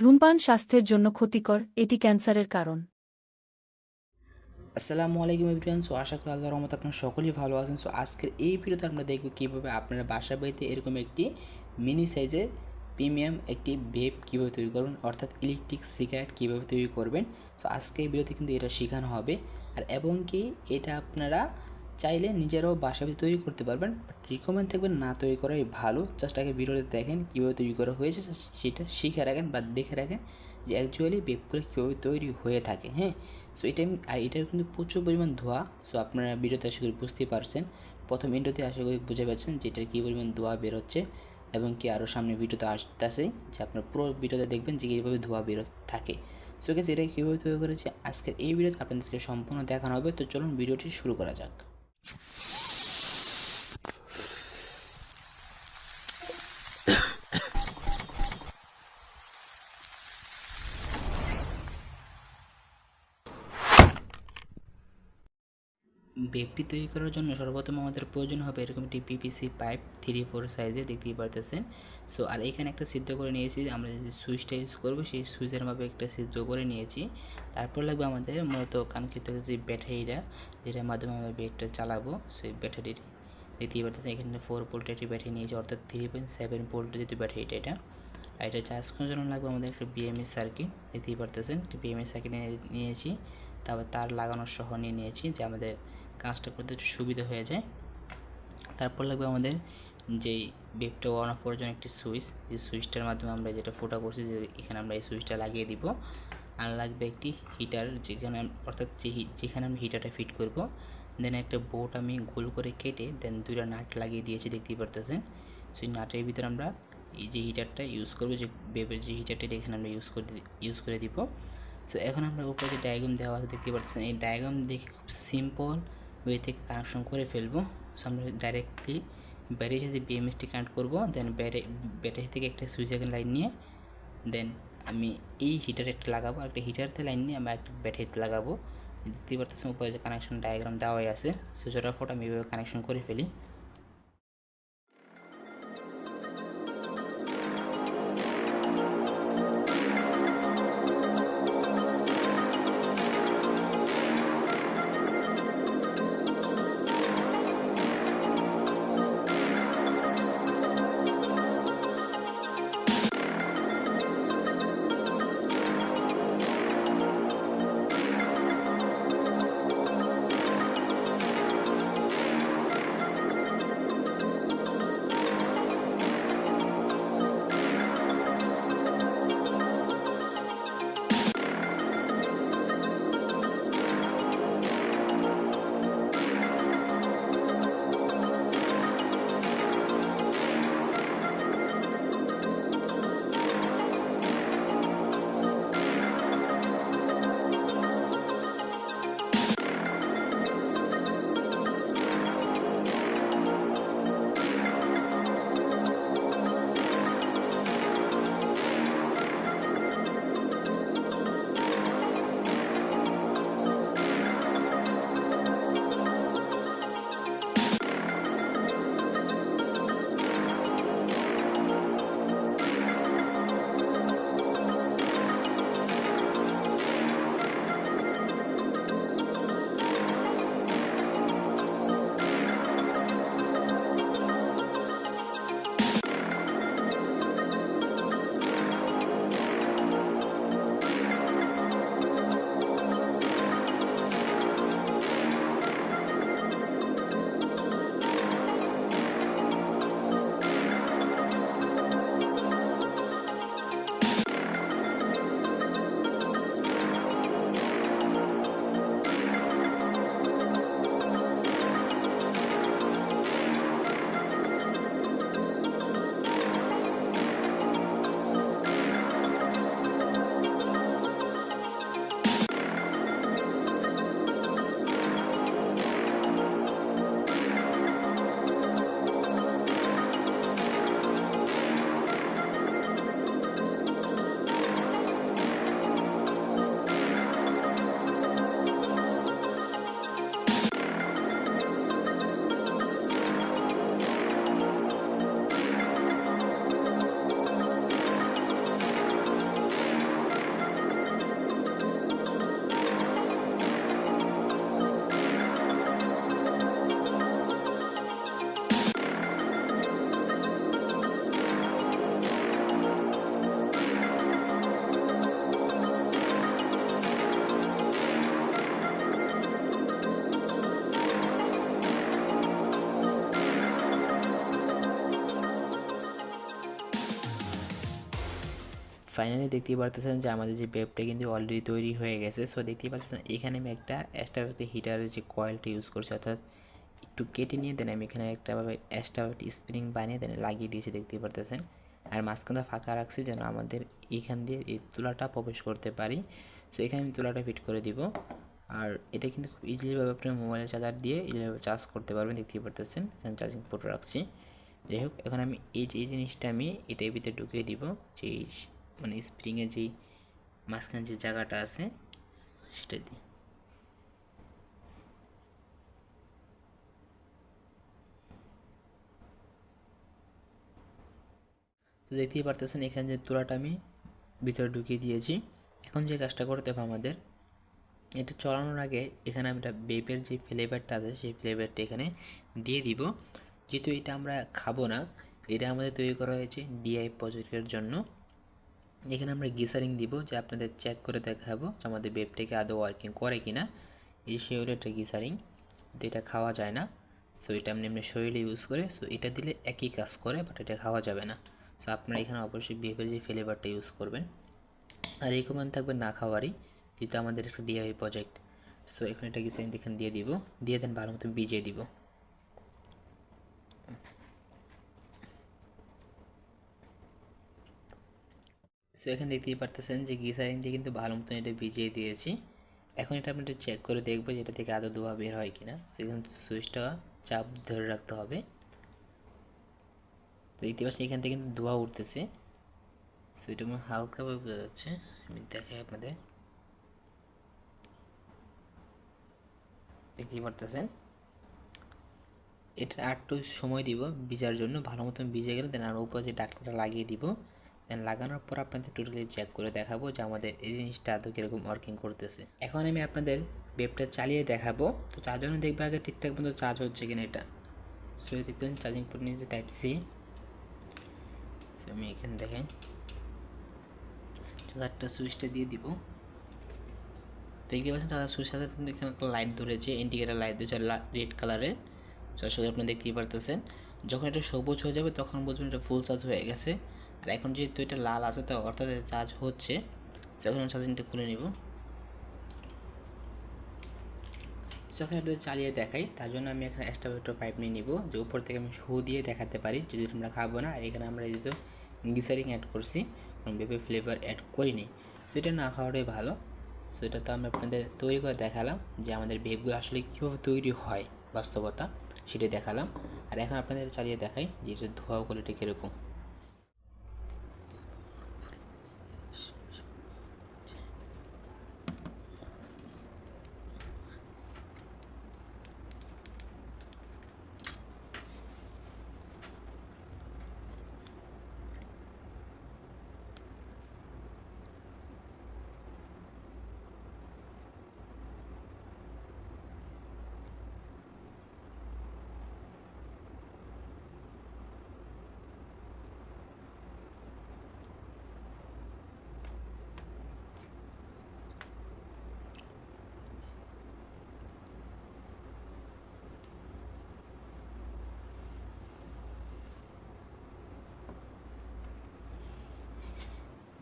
ধূমপান স্বাস্থ্যের জন্য ক্ষতিকর, এটি ক্যান্সারের কারণ। আসসালামু আলাইকুম এভরিওয়ান সো আশা করি আল্লাহর রহমত আপনারা সকলেই ভালো আছেন। সো আজকের এই ভিডিওতে আমরা দেখব কীভাবে আপনারা বাসা বাড়িতে এরকম একটি মিনি সাইজের প্রিমিয়াম একটি ভেপ কীভাবে তৈরি করবেন, অর্থাৎ ইলেকট্রিক সিগারেট কীভাবে তৈরি করবেন। সো আজকে এই ভিডিওতে কিন্তু এটা শেখানো হবে। আর এবং কি এটা আপনারা চাইলে নিজেরাও বাসা তৈরি করতে পারবেন বাট রিকমেন্ড থাকবেন না তৈরি করাই ভালো। জাস্ট আগে ভিডিওতে দেখেন কীভাবে তৈরি করা হয়েছে সেটা শিখে রাখেন বা দেখে রাখেন যে অ্যাকচুয়ালি বেপগুলো কীভাবে তৈরি হয়ে থাকে হ্যাঁ? সো এটা আর এটার কিন্তু প্রচুর পরিমাণ ধোয়া সো আপনারা ভিডিওতে আশা করি বুঝতে পারছেন। প্রথম ইন্ডোতে আশা করি বুঝে পাচ্ছেন যে এটার কী পরিমাণ ধোয়া বেরোচ্ছে এবং কি আরও সামনে ভিডিওতে আসতেছে, যে আপনার পুরো ভিডিওতে দেখবেন যে কীভাবে ধোয়া বেরো, থাকে। সো গেছে এটা কীভাবে তৈরি করেছে? আজকের এই ভিডিওতে আপনাদেরকে সম্পূর্ণ দেখানো হবে, তো চলুন ভিডিওটি শুরু করা যাক। বেপটি তৈরি করার জন্য সর্বপ্রথম আমাদের প্রয়োজন হবে এরকম একটি পিপিসি পাইপ থ্রি ফোর সাইজে, দেখতেই পারতেছেন। সো আর এখানে একটা সিদ্ধ করে নিয়েছি, আমরা যে সুইচটা ইউজ করব সেই সুইচের মাপে একটা সিদ্ধ করে নিয়েছি। তারপর লাগবে আমাদের মূলত কাঙ্ক্ষিত যে ব্যাটারিটা, যেটার মাধ্যমে আমরা বেডটা চালাবো, সেই ব্যাটারিটি। দেখতেই পারতেছেন এখানে ফোর ভোল্টের একটি ব্যাটারি নিয়েছি, অর্থাৎ থ্রি পয়েন্ট সেভেন ভোল্টের যেহেতু ব্যাটারিটা এটা। আর এটা চার্জ করার জন্য লাগবে আমাদের একটা বিএমএস সার্কিট দেখতেই পারতেছেন। বিএমএস সার্কিট নিয়েছি, তারপর তার লাগানোর সহ নিয়ে নিয়েছি, যে আমাদের কাজটা করতে একটু সুবিধা হয়ে যায়। তারপর লাগবে আমাদের যেই বেপটা অন অফ করার জন্য একটি সুইচ। যে সুইচটার মাধ্যমে আমরা যেটা ফোটা করছি যে এখানে আমরা এই সুইচটা লাগিয়ে দিব। আর লাগবে একটি হিটার যেখানে অর্থাৎ যে যেখানে আমি হিটারটা ফিট করব। দেন একটা বোট আমি গোল করে কেটে দেন দুইটা নাট লাগিয়ে দিয়েছি, দেখতেই পারতেছেন। সেই নাটের ভিতরে আমরা এই যে হিটারটা ইউজ করব, যে বেবের যে হিটারটা এখানে আমরা ইউজ করে ইউজ করে দিব। সো এখন আমরা উপরে যে ডায়াগ্রাম দেওয়া আছে দেখতে পাচ্ছেন এই ডায়াগ্রাম দেখে খুব সিম্পল ওয়ে থেকে কানেকশন করে ফেলব। সামনে ডাইরেক্টলি ব্যাটারির সাথে বিএমএসটি কানেক্ট করব দেন ব্যাটারি থেকে একটা সুইচ লাইন নিয়ে দেন আমি এই হিটারে একটা লাগাবো, আর একটা হিটারতে লাইন নিয়ে আমি একটা ব্যাটারিতে লাগাবো। দেখতে পারতেছেন উপরে যে কানেকশন ডায়াগ্রাম দেওয়াই আছে। সো ফটো আমি এভাবে কানেকশন করে ফেলি। ফাইনালি দেখতেই পারতেছেন যে আমাদের যে বেবটা কিন্তু অলরেডি তৈরি হয়ে গেছে। সো দেখতেই পাচ্ছেন এখানে আমি একটা এক্সট্রা হিটারের যে কয়েলটা ইউজ করছি, অর্থাৎ একটু কেটে নিয়ে দেন আমি এখানে একটা ভাবে এক্সট্রা স্প্রিং বানিয়ে দেন লাগিয়ে দিয়েছি, দেখতেই পারতেছেন। আর মাঝখানটা ফাঁকা রাখছি যেন আমাদের এখান দিয়ে এই তুলাটা প্রবেশ করতে পারি। সো এখানে আমি তুলাটা ফিট করে দিব। আর এটা কিন্তু খুব ইজিলিভাবে আপনি মোবাইলের চার্জার দিয়ে ইজিলিভাবে চার্জ করতে পারবেন, দেখতেই পারতেছেন। এখানে চার্জিং পোর্ট রাখছি। যাই হোক, এখন আমি এই যে, এই জিনিসটা আমি এটার ভিতরে ঢুকিয়ে দিব যে মানে স্প্রিংয়ের যেই মাঝখানে যে জায়গাটা আছে, সেটা দিয়ে। তো দেখতেই পারতেছেন এখানে যে তুলাটা আমি ভিতরে ঢুকিয়ে দিয়েছি। এখন যে কাজটা করতে হবে আমাদের, এটা চলানোর আগে এখানে আমরা বেপের যে ফ্লেভারটা আছে, সেই ফ্লেভারটা এখানে দিয়ে দিব। যেহেতু এটা আমরা খাব না, এটা আমাদের তৈরি করা হয়েছে ডিআই প্রজেক্টের জন্য। এখানে আমরা গিসারিং দিব, যে আপনাদের চেক করে দেখাবো যে আমাদের বেপটাকে আদৌ ওয়ার্কিং করে কি না এই সে একটা গিসারিং তো এটা খাওয়া যায় না। সো এটা এমনি এমনি শরীরে ইউজ করে সো এটা দিলে একই কাজ করে বাট এটা খাওয়া যাবে না। সো আপনারা এখানে অবশ্যই বেপের যে ফ্লেভারটা ইউজ করবেন। আর কমান থাকবে না খাওয়ারই, যেহেতু আমাদের একটা ডিআই প্রজেক্ট সো এখানে এটা গিসারিং এখানে দিয়ে দিব। দিয়ে দেন ভালো মতো বিজিয়ে দিব। সো এখানে দেখতেই পারতেছেন যে গিসারিন দিয়ে কিন্তু ভালো মতন এটা ভিজিয়ে দিয়েছি। এখন এটা আপনি চেক করে দেখব যে এটা থেকে আদৌ ধোয়া বের হয় কিনা। সো এখানে সুইচটা চাপ ধরে রাখতে হবে। তো দেখতে পাচ্ছি এখান থেকে কিন্তু ধোয়া উঠতেছে। সো এটা আমার হালকাভাবে বোঝা যাচ্ছে। আমি দেখাই আপনাদের। দেখতেই পারতেছেন। এটা একটু সময় দিব, ভিজার জন্য। ভালো মতন ভিজে গেলে দেন আর উপরে যে ডাক্তারটা লাগিয়ে দিব। দেন লাগানোর পর আপনাদের টোটালি চেক করে দেখাবো যে আমাদের এই জিনিসটা আদৌ কীরকম ওয়ার্কিং করতেছে। এখন আমি আপনাদের বেবটা চালিয়ে দেখাবো। তো তার জন্য দেখবে আগে ঠিকঠাক মতো চার্জ হচ্ছে কিনা এটা। সো দেখতে চার্জিং পোর্ট নিয়েছে টাইপ সি সো আমি এখানে দেখেন। চার্জারটা সুইচটা দিয়ে দিব। দেখতে পাচ্ছেন চার্জার সুইচ সাথে কিন্তু এখানে একটা লাইট ধরেছে ইন্ডিকেটার লাইট ধরেছে রেড কালারের আসলে আপনি দেখতেই পারতেছেন। যখন এটা সবুজ হয়ে যাবে, তখন বুঝবেন এটা ফুল চার্জ হয়ে গেছে। আর এখন যেহেতু এটা লাল আছে, তো অর্থাৎ চার্জ হচ্ছে যখন আমি চার্জিংটা খুলে নিব। যখন একটু চালিয়ে দেখাই, তার জন্য আমি এখানে এক্সট্রা একটা পাইপ নিয়ে নিব, যে উপর থেকে আমি শু দিয়ে দেখাতে পারি, যদি আমরা খাব না, আর এখানে আমরা যেহেতু গ্লিসারিং অ্যাড করছি বেবি ফ্লেভার অ্যাড করিনি, তো এটা না খাওয়াটাই ভালো। সো এটা তো আমি আপনাদের তৈরি করে দেখালাম, যে আমাদের বেবগুলো আসলে কীভাবে তৈরি হয়, বাস্তবতা, সেটাই দেখালাম। আর এখন আপনাদের চালিয়ে দেখাই, যে এটা ধোয়া কোয়ালিটি কীরকম।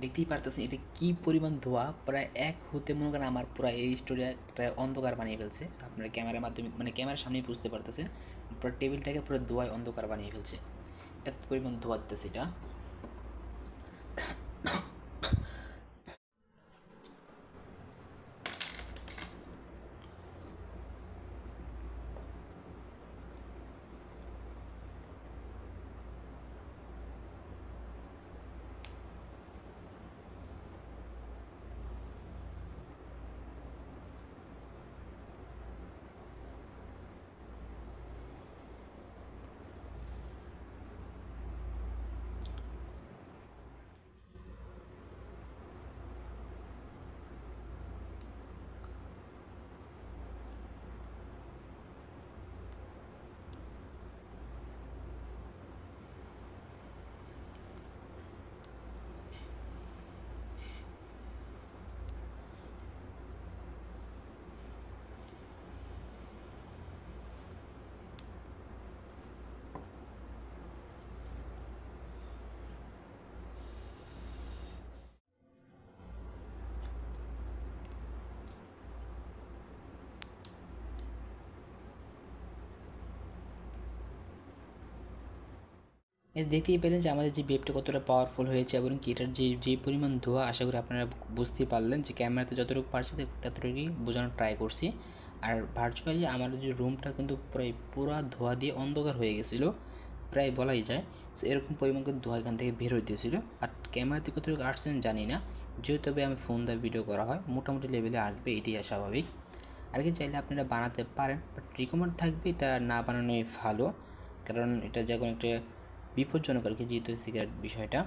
দেখতেই পারতেছেন, এটা কি পরিমাণ ধোয়া? প্রায় এক হতে মনে করেন আমার পুরো এই স্টোরিটা অন্ধকার বানিয়ে ফেলছে। আপনারা ক্যামেরার মাধ্যমে মানে ক্যামেরার সামনেই বুঝতে পারতেছেন। পুরো টেবিলটাকে পুরো ধোয়ায় অন্ধকার বানিয়ে ফেলছে। এত পরিমাণ ধোয়া দিতেছে এটা। এস দেখতেই পেলেন যে আমাদের যে বেবটা কতটা পাওয়ারফুল হয়েছে এবং এটার যে যে পরিমাণ ধোয়া, আশা করি আপনারা বুঝতেই পারলেন যে ক্যামেরাতে যতটুকু পারছি ততটুকুই বোঝানোর ট্রাই করছি। আর ভার্চুয়ালি আমার যে রুমটা কিন্তু প্রায় পুরো ধোয়া দিয়ে অন্ধকার হয়ে গেছিল, প্রায় বলাই যায়। সো এরকম পরিমাণ কিন্তু ধোঁয়া এখান থেকে বের হইতেছিল আর ক্যামেরাতে কতটুকু আসছেন জানি না। যেহেতু আমি ফোন দিয়ে ভিডিও করা হয়, মোটামুটি লেভেলে আসবে, এটাই স্বাভাবিক। আর কি চাইলে আপনারা বানাতে পারেন বাট রিকমেন্ড থাকবে এটা না বানানোই ভালো। কারণ এটা যখন একটা বিপজ্জনক আর কি যেহেতু সিগারেট বিষয়টা।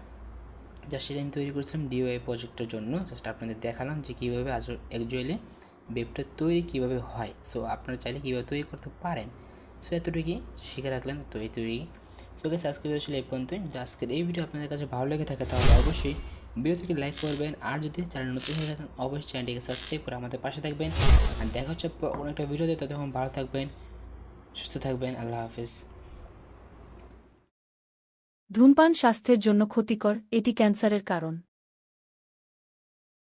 জাস্ট সেটা আমি তৈরি করেছিলাম ডিওআই প্রজেক্টের জন্য। জাস্ট আপনাদের দেখালাম যে কীভাবে আজ অ্যাকচুয়ালি বেবটা তৈরি কীভাবে হয়। সো আপনারা চাইলে কীভাবে তৈরি করতে পারেন। সো এতটুকুই। শিখে রাখলেন, তো এই তৈরি। সো ওকে সাবস্ক্রাইব ছিল এই পর্যন্তই। যে আজকের এই ভিডিও আপনাদের কাছে ভালো লেগে থাকে, তাহলে অবশ্যই ভিডিও থেকে লাইক করবেন। আর যদি চ্যানেল নতুন হয়ে থাকেন, অবশ্যই চ্যানেলটিকে সাবস্ক্রাইব করে আমাদের পাশে থাকবেন। আর দেখা হচ্ছে কোনো একটা ভিডিওতে ততক্ষণ ভালো থাকবেন, সুস্থ থাকবেন। আল্লাহ হাফিজ। ধূমপান স্বাস্থ্যের জন্য ক্ষতিকর এটি ক্যান্সারের কারণ।